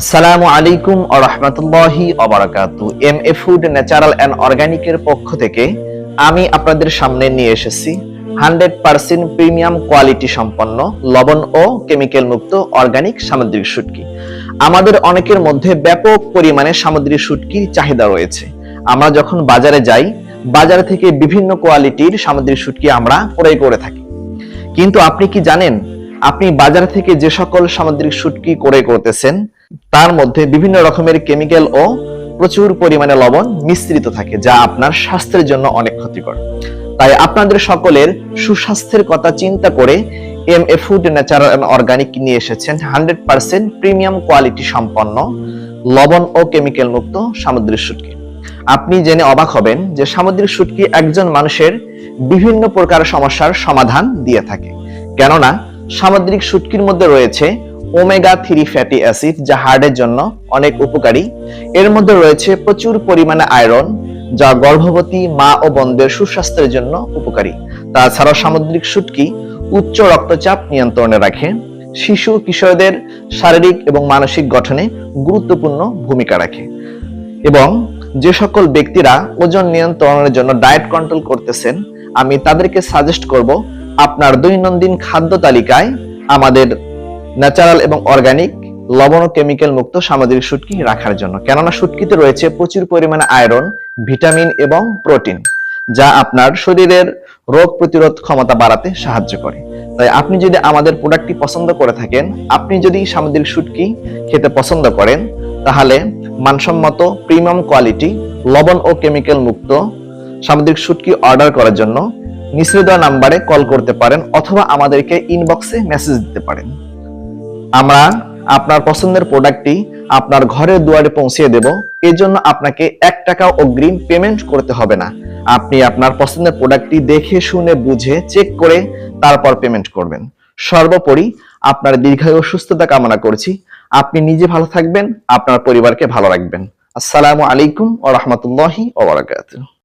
আসসালামু আলাইকুম আ রহমতুল্লাহি অবরাকাতু M A food natural and অর্গানিকের পক্ষ থেকে আমি আপনাদের সামনে নিয়ে এসেছি হান্ড্রেড পার্সেন্ট প্রিমিয়াম কোয়ালিটি সম্পন্ন লবণ ও কেমিক্যাল মুক্ত অর্গানিক সামুদ্রিক শুটকি। আমাদের অনেকের মধ্যে ব্যাপক পরিমাণে সামুদ্রিক শুটকির চাহিদা রয়েছে। আমরা যখন বাজারে যাই, বাজার থেকে বিভিন্ন কোয়ালিটির সামুদ্রিক শুটকি আমরা ক্রয় করে থাকি। কিন্তু আপনি কি জানেন, আপনি বাজার থেকে যে সকল সামুদ্রিক শুটকি ক্রয় করতেছেন তার মধ্যে বিভিন্ন রকমের কেমিক্যাল ও প্রচুর পরিমাণে লবণ মিশ্রিত থাকে, যা আপনার স্বাস্থ্যের জন্য অনেক ক্ষতিকর। তাই আপনাদের সকলের সুস্বাস্থ্যের কথা চিন্তা করে M A food natural and organic নিয়ে এসেছেন হান্ড্রেড পার্সেন্ট প্রিমিয়াম কোয়ালিটি সম্পন্ন, লবণ ও কেমিক্যাল মুক্ত সামুদ্রিক শুটকি। আপনি জেনে অবাক হবেন যে সামুদ্রিক শুটকি একজন মানুষের বিভিন্ন প্রকার সমস্যার সমাধান দিয়ে থাকে। কেননা সামুদ্রিক শুটকির মধ্যে রয়েছে ওমেগা থ্রি ফ্যাটি অ্যাসিড যা হার্টের জন্য অনেক উপকারী। এর মধ্যে রয়েছে প্রচুর পরিমাণে আয়রন যা গর্ভবতী মা ও বন্ধের সুস্বাস্থ্যের জন্য উপকারী। তাছাড়াও সামুদ্রিক শুটকি উচ্চ রক্তচাপ নিয়ন্ত্রণে রাখে। শিশু, কিশোরদের শারীরিক এবং মানসিক গঠনে গুরুত্বপূর্ণ ভূমিকা রাখে। এবং যে সকল ব্যক্তিরা ওজন নিয়ন্ত্রণের জন্য ডায়েট কন্ট্রোল করতেছেন, আমি তাদেরকে সাজেস্ট করব, আপনার দৈনন্দিন খাদ্য তালিকায় আমাদের ন্যাচারাল এবং অর্গানিক, লবণ ও কেমিক্যাল মুক্ত সামুদ্রিক শুটকি রাখার জন্য। কেননা শুটকিতে রয়েছে প্রচুর পরিমাণে আয়রন, ভিটামিন এবং প্রোটিন, যা আপনার শরীরের রোগ প্রতিরোধ ক্ষমতা বাড়াতে সাহায্য করে। তাই আপনি যদি আমাদের প্রোডাক্টটি পছন্দ করে থাকেন, আপনি যদি সামুদ্রিক শুটকি খেতে পছন্দ করেন, তাহলে মানসম্মত প্রিমিয়াম কোয়ালিটি, লবণ ও কেমিক্যাল মুক্ত সামুদ্রিক শুটকি অর্ডার করার জন্য নিচে দেওয়া নাম্বারে কল করতে পারেন অথবা আমাদেরকে ইনবক্সে মেসেজ দিতে পারেন। আমরা আপনার পছন্দের প্রোডাক্টটি আপনার ঘরের দুয়ারে পৌঁছিয়ে দেব। এর জন্য আপনাকে এক টাকা অগ্রিম পেমেন্ট করতে হবে না। আপনি আপনার পছন্দের প্রোডাক্টটি দেখে, শুনে, বুঝে, চেক করে তারপর পেমেন্ট করবেন। সর্বোপরি আপনার দীর্ঘায়ু সুস্থতা কামনা করছি। আপনি নিজে ভালো থাকবেন, আপনার পরিবারকে ভালো রাখবেন। আসসালামু আলাইকুম ওয়া রাহমাতুল্লাহি ওয়া বারাকাতুহু।